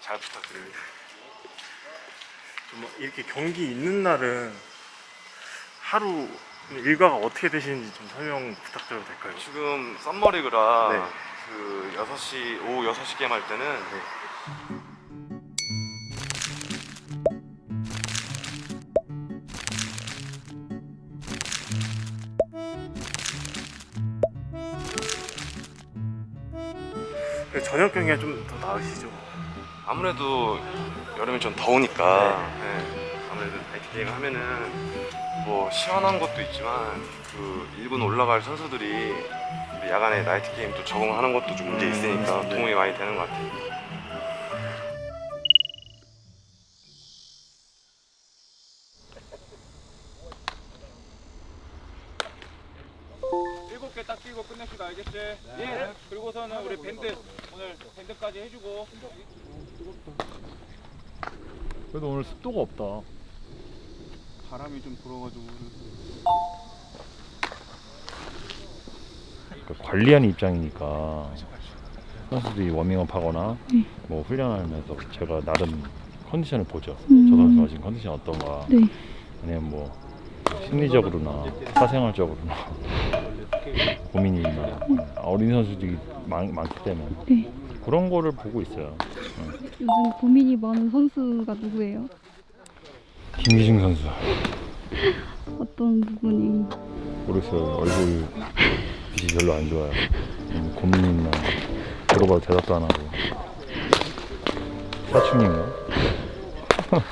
잘 부탁드립니다. 좀 이렇게 경기 있는 날은 하루 일과가 어떻게 되시는지 좀 설명 부탁드려도 될까요? 지금 썸머리그라 네. 그 6시 오후 6시 게임 할 때는 저녁 경기가 좀 더 나으시죠? 아무래도 여름이 좀 더우니까 네. 아무래도 나이트 게임 하면은 뭐 시원한 것도 있지만 그 일본 올라갈 선수들이 우리 야간에 나이트 게임 또 적응하는 것도 좀 문제 있으니까 음, 네. 도움이 많이 되는 것 같아요. 그래도 오늘 습도가 없다. 바람이 좀 불어가지고 그러니까 관리하는 입장이니까 선수들이 워밍업 하거나 뭐 훈련하면서 제가 나름 컨디션을 보죠. 저 선수가 지금 컨디션 어떤가. 네. 아니면 뭐 심리적으로나 사생활적으로나 고민이 있나. 어린 선수들이 많, 많기 때문에 네. 그런 거를 보고 있어요. 요즘 고민이 많은 선수가 누구예요? 김기중 선수 어떤 부분이? 모르겠어요. 얼굴 빛이 별로 안 좋아요. 음, 고민 있나 물어봐도 대답도 안 하고 사춘기인가?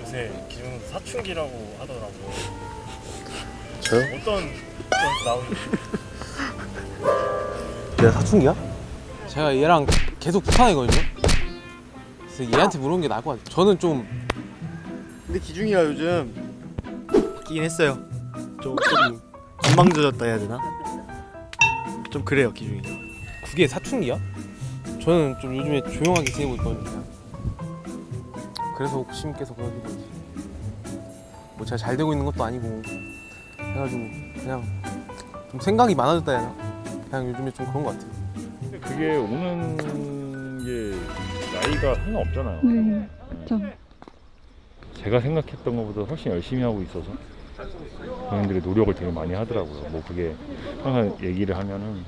요새 기준 사춘기라고 하더라고요. 저요? 어떤 선수 나오는지 내가 사춘기야? 제가 얘랑 계속 붙어다니거든요. 그래서 얘한테 물어보는 게 나을 것 같아요. 저는 좀 근데 기중이가 요즘 바뀌긴 했어요. 좀, 좀 건방져졌다 해야 되나? 좀 그래요 기중이. 그게 사춘기야? 저는 좀 요즘에 조용하게 지내고 있거든요. 그냥. 그래서 혹시님께서 그러시는 거지. 뭐 제가 잘 되고 있는 것도 아니고 해가지고 그냥 좀 생각이 많아졌다 해야 되나? 그냥 요즘에 좀 그런 것 같아요. 근데 그게 오는 게 나이가 상관없잖아요. 네. 그쵸. 제가 생각했던 것보다 훨씬 열심히 하고 있어서 본인들이 노력을 되게 많이 하더라고요. 뭐 그게 항상 얘기를 하면은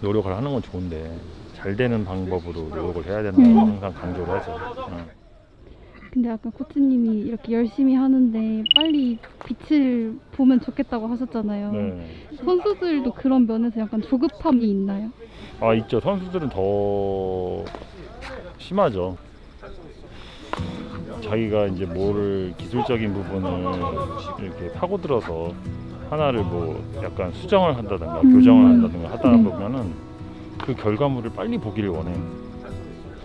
노력을 하는 건 좋은데 잘 되는 방법으로 노력을 해야 된다고 음. 항상 강조를 하죠. 응. 근데 아까 코치님이 이렇게 열심히 하는데 빨리 빛을 보면 좋겠다고 하셨잖아요. 네. 선수들도 그런 면에서 약간 조급함이 있나요? 아 있죠. 선수들은 더 심하죠. 자기가 이제 뭐를 기술적인 부분을 이렇게 파고들어서 하나를 뭐 약간 수정을 한다든가 음. 교정을 한다든가 하다 네. 보면은 그 결과물을 빨리 보기를 원해.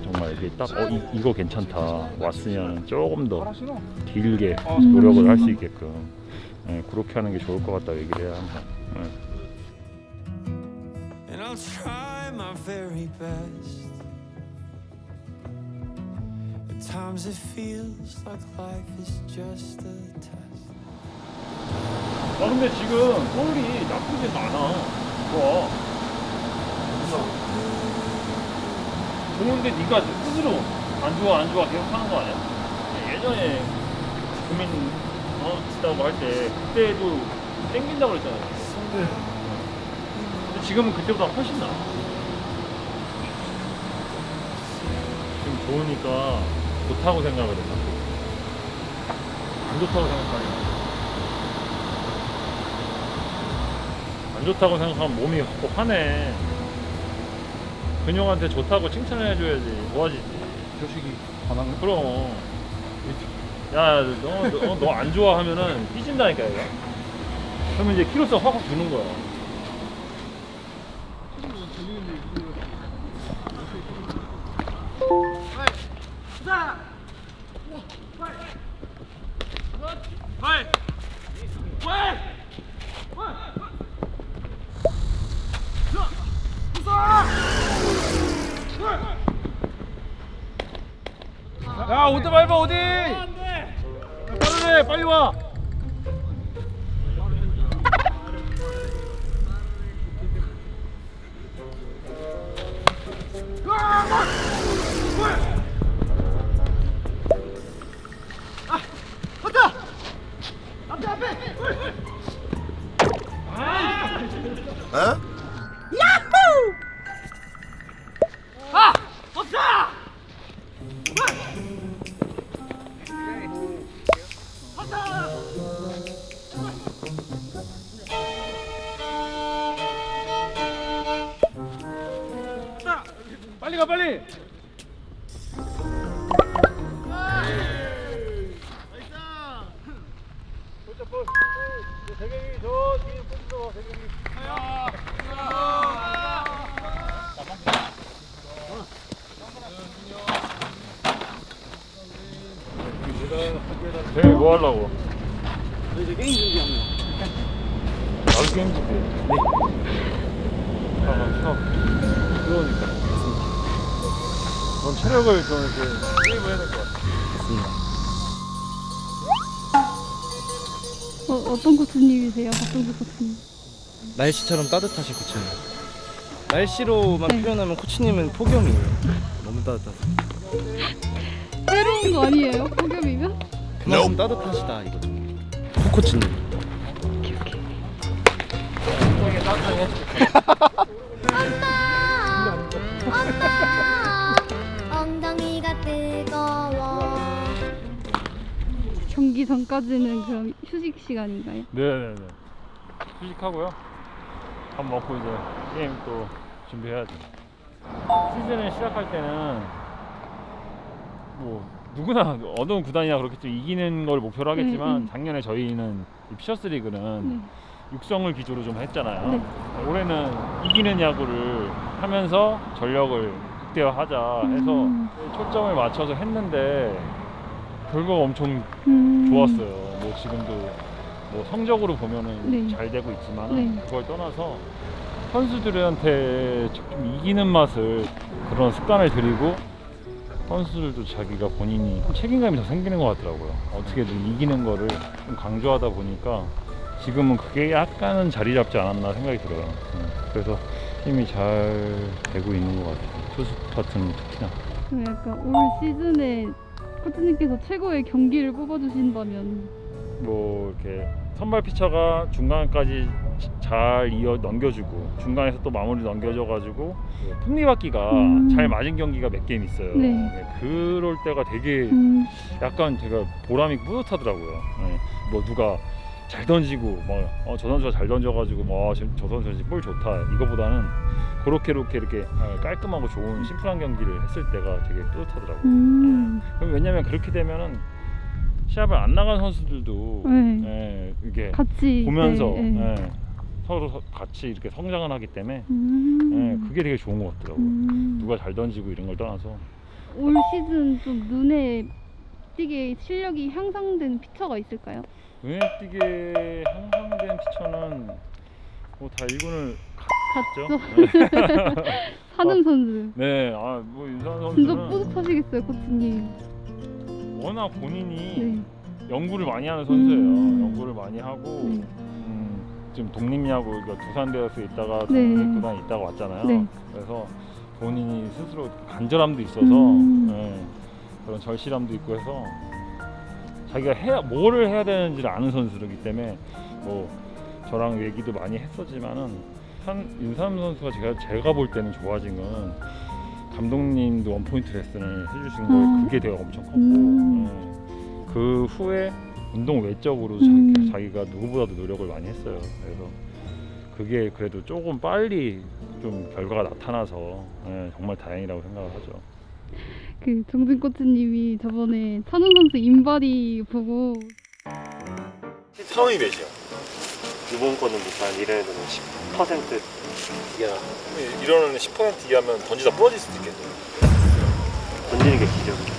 정말 이게 딱 어, 이, 이거 괜찮다 왔으면 조금 더 길게 음. 노력을 할 수 있게끔 예, 그렇게 하는 게 좋을 것 같다 얘기를 해야 항상. 예. and I'll try my very best. At times it feels like life is just a test. 아 근데 지금 서울이 나쁘진 않아. 좋아. 좋은데 네가 스스로 안 좋아 안 좋아 계속 하는 거 아니야? 예전에 고민 어 있다고 할 때 그때도 땡긴다고 그랬잖아. 근데 지금은 그때보다 훨씬 나. 지금 좋으니까 좋다고 생각을 해. 자꾸. 안 좋다고 생각하니까. 안 좋다고 생각하면 몸이 꼭 화내. 근영한테 좋다고 칭찬을 해줘야지 좋아지지. 교식이 반항 그럼. 야, 너, 너 안 좋아 하면은 삐진다니까, 얘가. 그러면 이제 키로수 확확 주는 거야. 야, 돼 빨리 와 어? 뭐 하려고? 이제 게임 준비합니다. 나도 게임 준비해. 네. 아, 쉬어. 그러니까. 넌 체력을 좀 이렇게 게임을 해야 될 것 같아. 어, 어떤 코치님이세요? 박동수 코치님. 날씨처럼 따뜻하신 코치님. 날씨로만 네. 표현하면 코치님은 폭염이에요. 너무 따뜻하다. 새로운 거 아니에요? 폭염이면? 그만큼 따뜻하시다 이거죠. 코치님. 엉덩이가 뜨거워 경기 전까지는 그럼 휴식 시간인가요? 네네네. 휴식하고요. 밥 먹고 이제 게임 또 준비해야죠. 시즌을 시작할 때는 뭐 누구나 어느 구단이나 그렇겠죠. 이기는 걸 목표로 하겠지만 음. 작년에 저희는 이 피셔스 리그는 네. 육성을 기조로 좀 했잖아요. 네. 올해는 이기는 야구를 하면서 전력을 극대화하자 해서 음. 초점을 맞춰서 했는데 결과가 엄청 음. 좋았어요. 뭐 지금도 뭐 성적으로 보면은 네. 잘 되고 있지만 네. 그걸 떠나서 선수들한테 좀 이기는 맛을 그런 습관을 들이고 선수들도 자기가 본인이 책임감이 더 생기는 것 같더라고요. 어떻게든 이기는 거를 좀 강조하다 보니까 지금은 그게 약간은 자리 잡지 않았나 생각이 들어요. 음, 그래서 힘이 잘 되고 있는 것 같아요. 투수 파트는 특히나. 그럼 약간 올 시즌에 코치님께서 최고의 경기를 뽑아주신다면 뭐 이렇게 선발 피처가 중간까지 잘 이어 넘겨주고 중간에서 또 마무리 넘겨줘가지고 톱니바퀴가 음. 잘 맞은 경기가 몇 게임 있어요. 네. 네, 그럴 때가 되게 음, 약간 제가 보람이 뿌듯하더라고요. 네, 뭐 누가 잘 던지고 뭐저 선수가 잘 던져가지고 뭐저 선수 볼 좋다 이거보다는 그렇게 이렇게 이렇게 아, 깔끔하고 좋은 심플한 경기를 했을 때가 되게 뿌듯하더라고요. 음, 그럼 왜냐면 그렇게 되면은 시합을 안 나간 선수들도 네. 예, 이게 같이 보면서 네, 네. 예, 서로 서- 같이 이렇게 성장을 하기 때문에 음, 예, 그게 되게 좋은 것 같더라고요. 음. 누가 잘 던지고 이런 걸 떠나서 올 시즌 좀 눈에 띄게 실력이 향상된 피처가 있을까요? 눈에 띄게 향상된 피처는 뭐 다 일군을? 갔죠. 한음 선수. 네, 아뭐 윤선 진짜 선수는 뿌듯하시겠어요, 코치님. 워낙 본인이 네. 연구를 많이 하는 선수예요. 음. 연구를 많이 하고 네. 음, 지금 독립야구 그러니까 두산대에서 있다가 네. 독립구단 있다가 왔잖아요. 네. 그래서 본인이 스스로 간절함도 있어서 음. 예, 그런 절실함도 있고 해서 자기가 해야 뭐를 해야 되는지를 아는 선수이기 때문에 뭐 저랑 얘기도 많이 했었지만은 한 윤삼 선수가 제가 제가 볼 때는 좋아진 건 감독님도 원포인트 레슨을 해주신 거에 음. 그게 되게 엄청 컸고 음. 예. 그 후에 운동 외적으로 음. 자기, 자기 가 누구보다도 노력을 많이 했어요. 그래서 그게 그래도 조금 빨리 좀 결과가 나타나서 예, 정말 다행이라고 생각을 하죠. 그 정진 코치님이 저번에 찬훈 선수 인바디 보고 처음이 몇이야? 이번 거는 일단 이래는 10% 이야. 이러는 10% 이하면 던지다 부러질 수도 있겠네. 던지는 게 기적.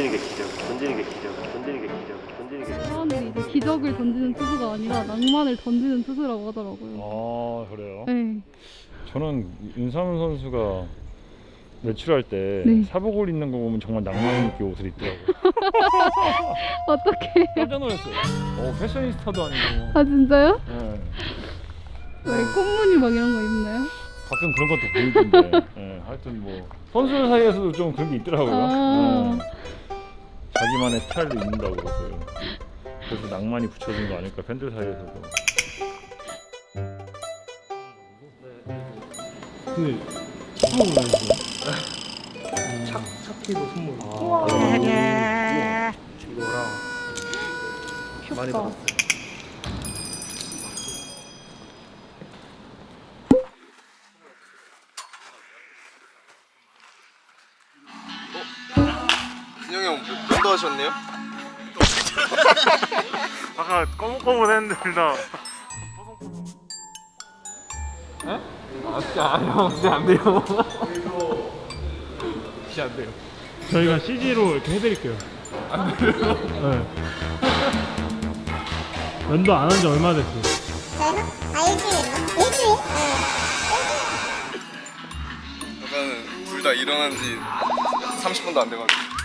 던지는 게 기적. 던지는 게 기적. 던지는 게 기적. 던지는 게 기적. 사람들이 이제 기적을 던지는 투수가 아니라 낭만을 던지는 투수라고 하더라고요. 아 그래요? 네. 저는 윤삼 선수가 외출할 때 네. 사복을 입는 거 보면 정말 낭만 있게 옷을 입더라고요. 어떻게? 깜짝 놀랐어요. 어 패셔니스타도 아니고. 아 진짜요? 예. 왜 콧무늬 막 이런 거 입나요? 가끔 그런 것도 보이던데. 예, 하여튼 뭐 선수들 사이에서도 좀 그런 게 있더라고요. 아. 예. 자기만의 스타일도 있는다고 그러고요. 그래서 낭만이 붙여진 거 아닐까 팬들 사이에서도. 근데 선물 많이 착 착히도 선물. 아, 이거랑 많이 귀엽다. 받았어요. 하셨네요? 아까 꺼뭇꺼뭇했는데 둘다 저희가 CG로 이렇게 해드릴게요. 안 돼요? 네. 면도 안 한 지 얼마 됐어요? 저희가? 아 일주일인가? 일주일? 저는 둘다 일어난 지 30분도 안 돼가지고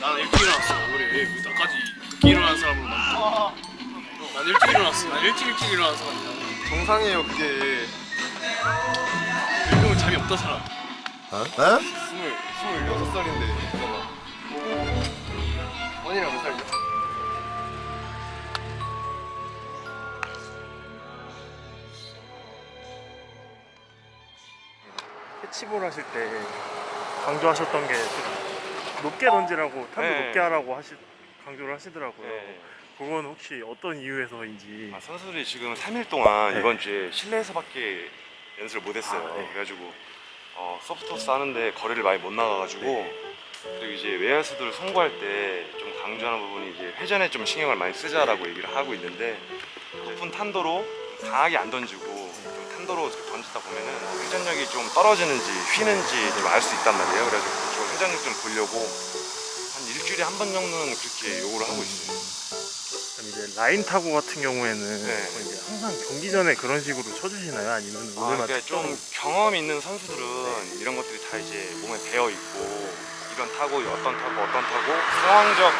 나는 일찍 일어났어. 우리 왜 나까지 늦게 일어나는 사람으로 만들어? 난 일찍 일어났어. 난 일찍 일찍 일어나는 사람이야. 정상이에요 그게 요즘은 잠이 없다 사람. 스물 스물여섯 살인데 언니랑 몇 살이죠? 캐치볼 하실 때 강조하셨던 게 좀 높게 던지라고 탑을 네. 높게 하라고 하시 강조를 하시더라고요. 네. 그건 혹시 어떤 이유에서인지 아, 선수들이 지금 3일 동안 네. 이번 주에 실내에서밖에 연습을 못했어요. 아, 네. 그래가지고 어, 소프트토스 하는데 거리를 많이 못 나가가지고 네. 그리고 이제 외야수들을 송구할 때 좀 강조하는 부분이 이제 회전에 좀 신경을 많이 쓰자라고 얘기를 하고 있는데 높은 탄도로 좀 강하게 안 던지고 좀 탄도로 던지다 보면은 회전력이 좀 떨어지는지 휘는지 좀 알 수 있단 말이에요. 그래가 회전력 좀 보려고 한 일주일에 한 번 정도는 그렇게 요구를 하고 있어요. 그럼 이제 라인 타구 같은 경우에는 네. 이제 항상 경기 전에 그런 식으로 쳐주시나요? 아니면 아, 오늘만 그러니까 좀 특별히? 경험 있는 선수들은 이런 것들이 다 이제 몸에 배어 있고 이런 타고 어떤 타고 어떤 타고 상황적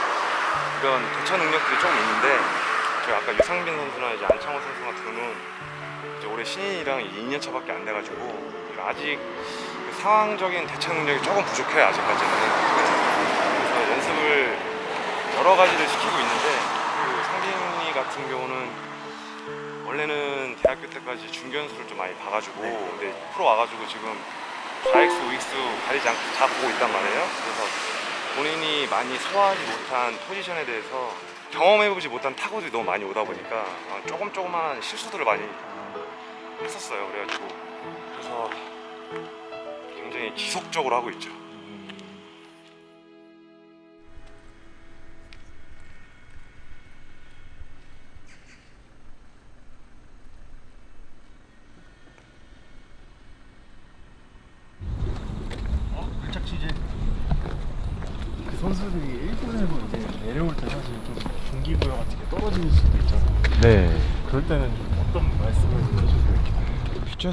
이런 대처 능력들이 좀 있는데 저 아까 유상빈 선수나 이제 안창호 선수 같은 경우는 이제 올해 신인이랑 2년 차밖에 안 돼가지고 아직 그 상황적인 대처 능력이 조금 부족해요 아직까지는 그래서 연습을 여러 가지를 시키고 있는데 그 상빈이 같은 경우는 원래는 대학교 때까지 중견수를 좀 많이 봐가지고 근데 프로 와가지고 지금 4익수, 5익수 가리지 않고 다 보고 있단 말이에요. 그래서 본인이 많이 소화하지 못한 포지션에 대해서 경험해보지 못한 타구들이 너무 많이 오다 보니까 아, 조금 조그만한 실수들을 많이 했었어요. 그래가지고 그래서 굉장히 지속적으로 하고 있죠.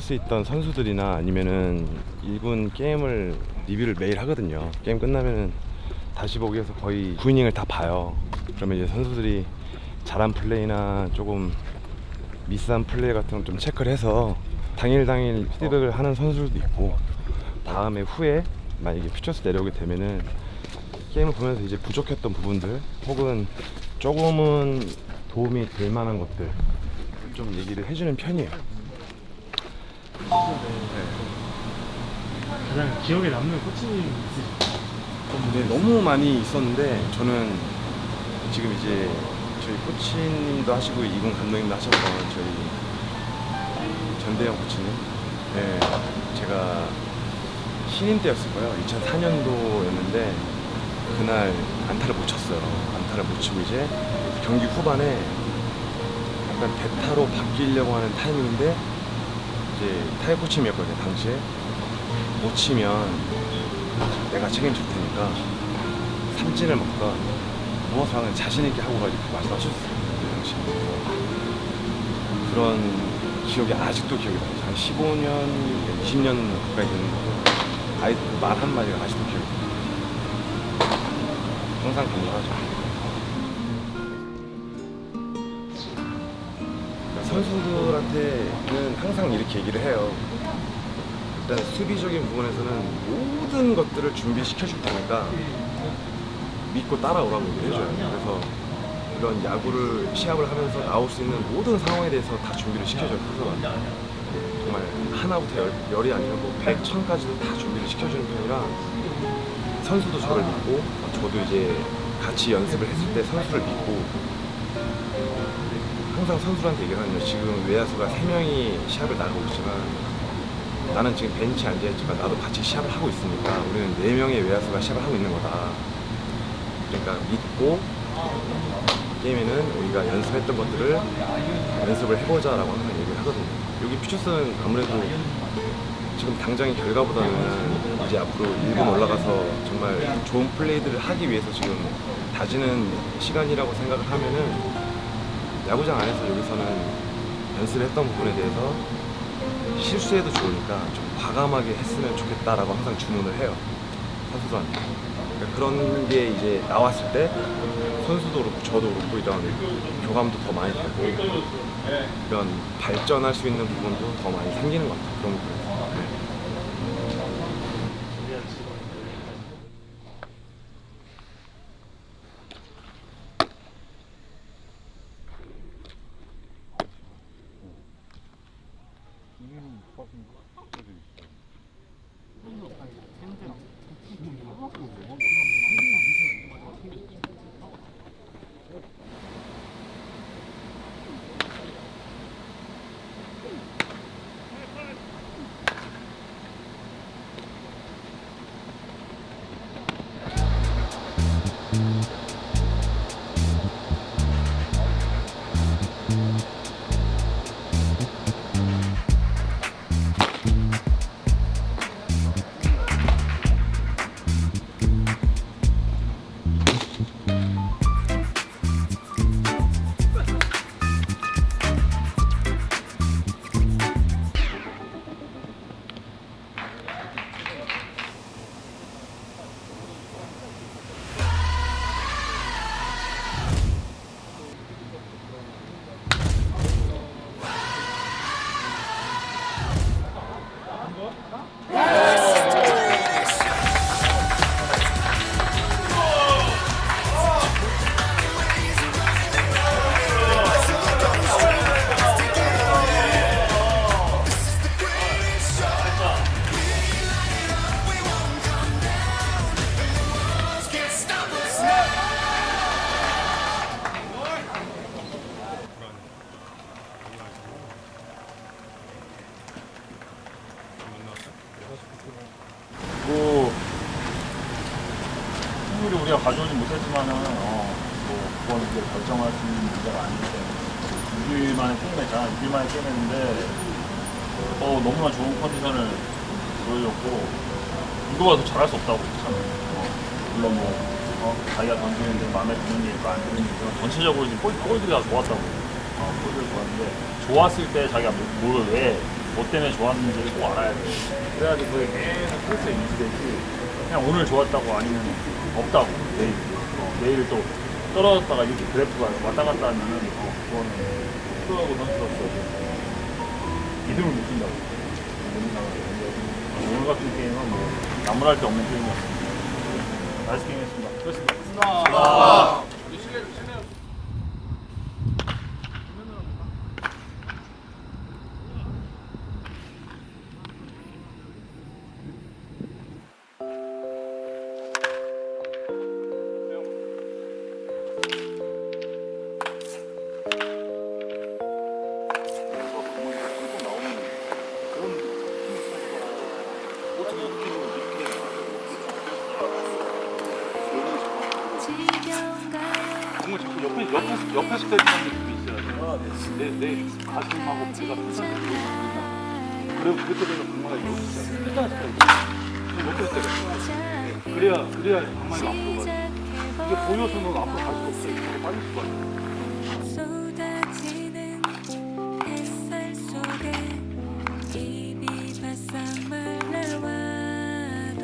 퓨처스에 있던 선수들이나 아니면은 1군 게임을 리뷰를 매일 하거든요. 게임 끝나면은 다시 보기 위해서 거의 9이닝을 다 봐요. 그러면 이제 선수들이 잘한 플레이나 조금 미스한 플레이 같은 걸 좀 체크를 해서 당일 당일 피드백을 하는 선수들도 있고 다음에 후에 만약에 퓨처스 내려오게 되면은 게임을 보면서 이제 부족했던 부분들 혹은 조금은 도움이 될 만한 것들 좀 얘기를 해주는 편이에요. 가장 기억에 남는 코치님 있으시죠? 네, 너무 많이 있었는데 저는 지금 이제 저희 코치님도 하시고 이군 감독님도 하셨던 저희 전대영 코치님. 네, 제가 신인 때였을 거예요 2004년도였는데 그날 안타를 못 쳤어요. 안타를 못 치고 이제 경기 후반에 약간 대타로 바뀌려고 하는 타이밍인데 이제 타이 코치님이었거든요 당시에. 못 치면 내가 책임질 테니까 삼진을 먹다 무엇을 하는 자신 있게 하고 가지고 말씀하셨어요 그 당시 그런 기억이 아직도 기억이 나요. 한 15년, 20년 가까이 되는 거고 아이 말 한마디가 아직도 기억이 나요. 항상 강조하죠 선수들한테는 항상 이렇게 얘기를 해요 일단 수비적인 부분에서는 모든 것들을 준비시켜 줄 테니까 믿고 따라오라고 얘기를 해줘요. 그래서 이런 야구를 시합을 하면서 나올 수 있는 모든 상황에 대해서 다 준비를 시켜줘요. 스스로 정말 하나부터 열, 열이 아니라 뭐 100, 1000까지도 다 준비를 시켜주는 편이라 선수도 저를 믿고 저도 이제 같이 연습을 했을 때 선수를 믿고 항상 하는 거예요. 지금 외야수가 3명이 시합을 나가고 있지만 나는 지금 벤치에 앉아있지만 나도 같이 시합을 하고 있으니까 우리는 4명의 외야수가 시합을 하고 있는 거다. 그러니까 믿고 게임에는 우리가 연습했던 것들을 연습을 해보자 라고 항상 얘기를 하거든요. 여기 퓨처스는 아무래도 지금 당장의 결과보다는 이제 앞으로 일본 올라가서 정말 좋은 플레이들을 하기 위해서 지금 다지는 시간이라고 생각을 하면은 야구장 안에서 여기서는 연습했던 부분에 대해서 실수해도 좋으니까 좀 과감하게 했으면 좋겠다라고 항상 주문을 해요 선수들한테. 그러니까 그런 게 이제 나왔을 때 선수도 그렇고 저도 그렇고 이런 교감도 더 많이 되고 이런 발전할 수 있는 부분도 더 많이 생기는 것 같아요 그런 부분에서 결정할 수 있는 문제가 아니기 때문에 6일만에 게임했잖아 6일만에 게임했는데 어, 너무나 좋은 컨디션을 보여줬고 이거보다 더 잘할 수 없다고 참 어, 물론 뭐 어, 자기가 던지는데 마음에 드는 게 있고 안 드는 게 있고 전체적으로 지금 볼, 볼들이가 좋았다고 어, 볼들이 좋았는데 좋았을 때 자기가 뭐- 뭘 왜, 뭐 때문에 좋았는지를 꼭 알아야 돼. 그래야지 그게 계속 코스에 유지되지 그냥 오늘 좋았다고 아니면 없다고 내일. 어, 내일 또 떨어졌다가 이렇게 그래프가 왔다 갔다 하면은 어, 그거는 프로하고 선수로서 믿음을 준다고. 어, 오늘 같은 게임은 뭐 나무랄 데 없는 게임이었습니다. 나이스 게임이었습니다. 수고했습니다 이게 보여서는 앞으로 갈 수가 없어. 이렇게 빠질 수가 있어. 쏟아지는 햇살 속에 입이 바싹 말라와도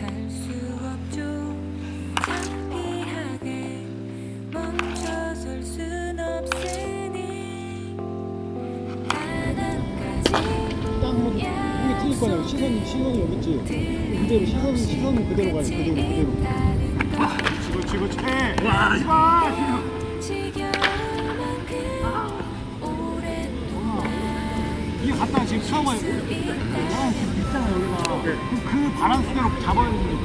할 수 없죠. 창피하게 멈춰설 순 없으니 바닥까지 이게 틀릴 거냐고 시선이 시선이 여기 있지. 그대로 시선 시선은 그대로 돼 그대로 그대로 지 그렇지 와 이봐 이게 갔다가 지금 와요. 바람 지금 있잖아 여기가. 그럼 그 바람 수대로 잡아야 되는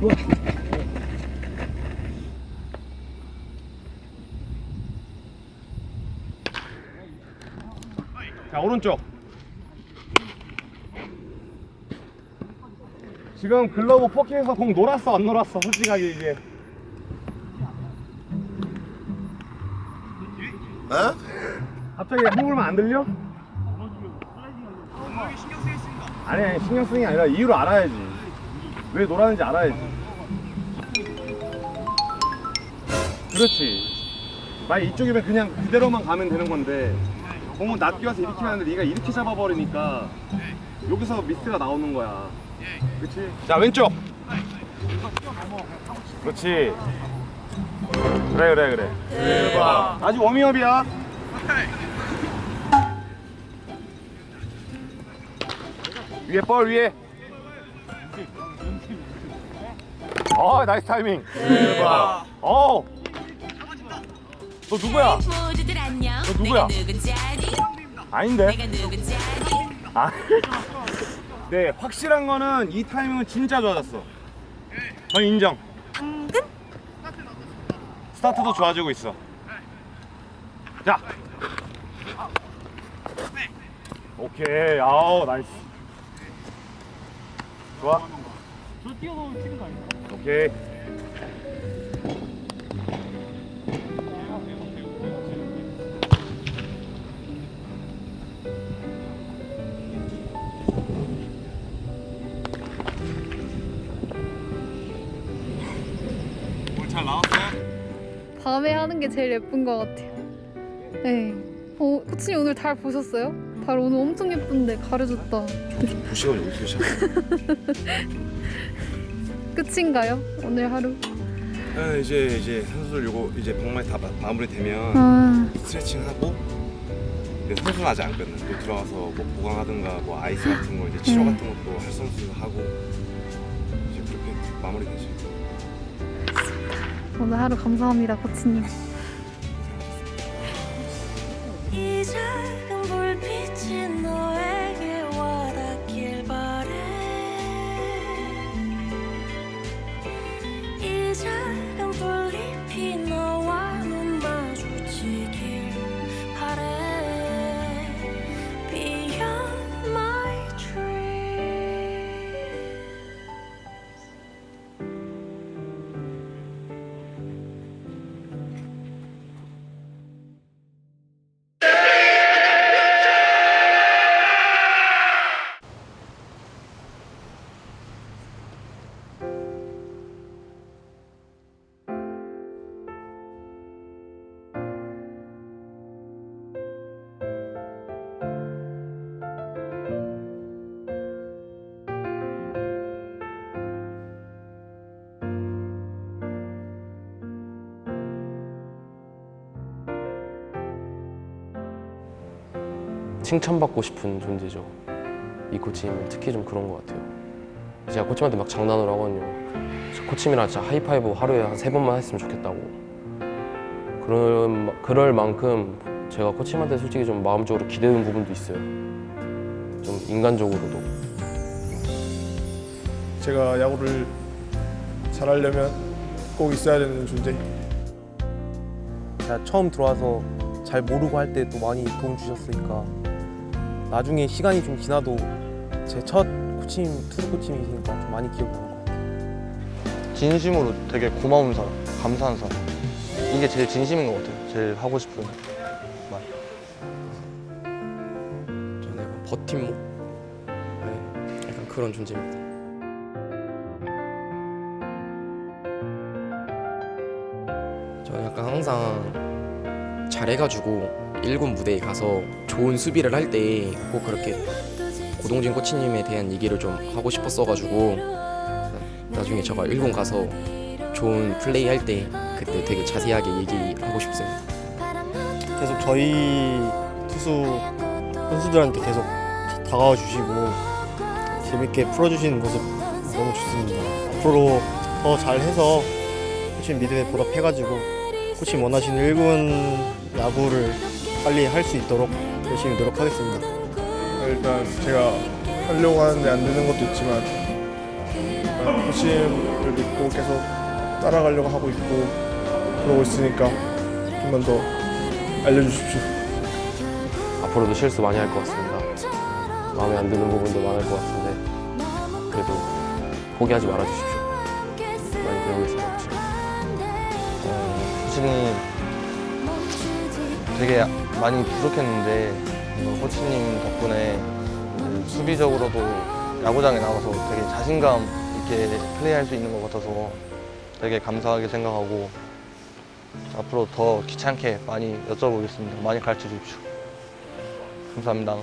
거지 오른쪽. 지금 글러브 포켓에서 공 놀았어 안 놀았어? 솔직하게 이제 어? 갑자기 한국말 안 들려? 아니 아니 신경 쓰는 게 아니라 이유를 알아야지. 왜 놀았는지 알아야지. 그렇지. 만약 이쪽이면 그냥 그대로만 가면 되는 건데 공은 낮게 와서 이렇게 하는데 네가 이렇게 잡아버리니까 여기서 미스가 나오는 거야. 그렇지 자 왼쪽. 그렇지. 그래 그래 그래. 대박. 아직 워밍업이야. 위에 볼 위에. 어 나이스 타이밍. 대박. 어너 누구야. 너 누구야? 아닌데 내가 누군지 아니? 아. 네, 확실한 거는 이 타이밍은 진짜 좋아졌어. 전 인정. 당근? 스타트도 좋아지고 있어. 자. 오케이. 아우, 나이스. 좋아. 저 뛰어서 치는 거 아닌가? 오케이. 밤에 하는 게 제일 예쁜 것 같아요. 네. 어, 코치님 오늘 달 보셨어요? 달 오늘 엄청 예쁜데 가려졌다. 두 시간 여기서 시작. 끝인가요? 오늘 하루? 아, 이제 이제 선수들 요거 이제 방망이 다 마, 마무리되면 아, 스트레칭 하고 근데 선수는 아직 안 끝나. 또 들어가서 뭐 보강하든가 뭐 아이스 같은 거 이제 치료 음. 같은 것도 할 선수 하고 이제 그렇게 마무리되지. 오늘 하루 감사합니다, 코치님. 칭찬받고 싶은 존재죠. 이 코치님은 특히 좀 그런 것 같아요. 제가 코치님한테 막 장난을 하거든요. 저 코치님이랑 진짜 하이파이브 하루에 한 세 번만 했으면 좋겠다고. 그런 그럴 만큼 제가 코치님한테 솔직히 좀 마음적으로 기대는 부분도 있어요. 좀 인간적으로도. 제가 야구를 잘하려면 꼭 있어야 되는 존재. 제가 처음 들어와서 잘 모르고 할 때 또 많이 도움 주셨으니까 나중에 시간이 좀 지나도 제 첫 코치님 투수 코치님이시니까 좀 많이 기억이 나는 것 같아요. 진심으로 되게 고마운 사람, 감사한 사람. 이게 제일 진심인 것 같아요. 제일 하고 싶은 말. 저는 약간 버팀목? 네, 약간 그런 존재입니다. 저는 약간 항상 잘해가지고 1군 무대에 가서 좋은 수비를 할 때 꼭 그렇게 고동진 코치님에 대한 얘기를 좀 하고 싶었어가지고 나중에 제가 1군 가서 좋은 플레이 할 때 그때 되게 자세하게 얘기하고 싶습니다. 계속 저희 투수 선수들한테 계속 다가와 주시고 재밌게 풀어주시는 모습 너무 좋습니다. 앞으로 더 잘해서 코치님 믿음에 보답해가지고 코치님 원하시는 1군 야구를 빨리 할 수 있도록 열심히 노력하겠습니다. 일단 제가 하려고 하는데 안 되는 것도 있지만 일단 코치님을 믿고 계속 따라가려고 하고 있고 그러고 있으니까 좀만 더 알려주십시오. 앞으로도 실수 많이 할 것 같습니다. 마음에 안 드는 부분도 많을 것 같은데 그래도 포기하지 말아 주십시오. 많이 배우겠습니다. 어, 코치님 되게 많이 부족했는데 어, 코치님 덕분에 그 수비적으로도 야구장에 나가서 되게 자신감 있게 플레이할 수 있는 것 같아서 되게 감사하게 생각하고 앞으로 더 귀찮게 많이 여쭤보겠습니다. 많이 가르쳐 주십시오. 감사합니다.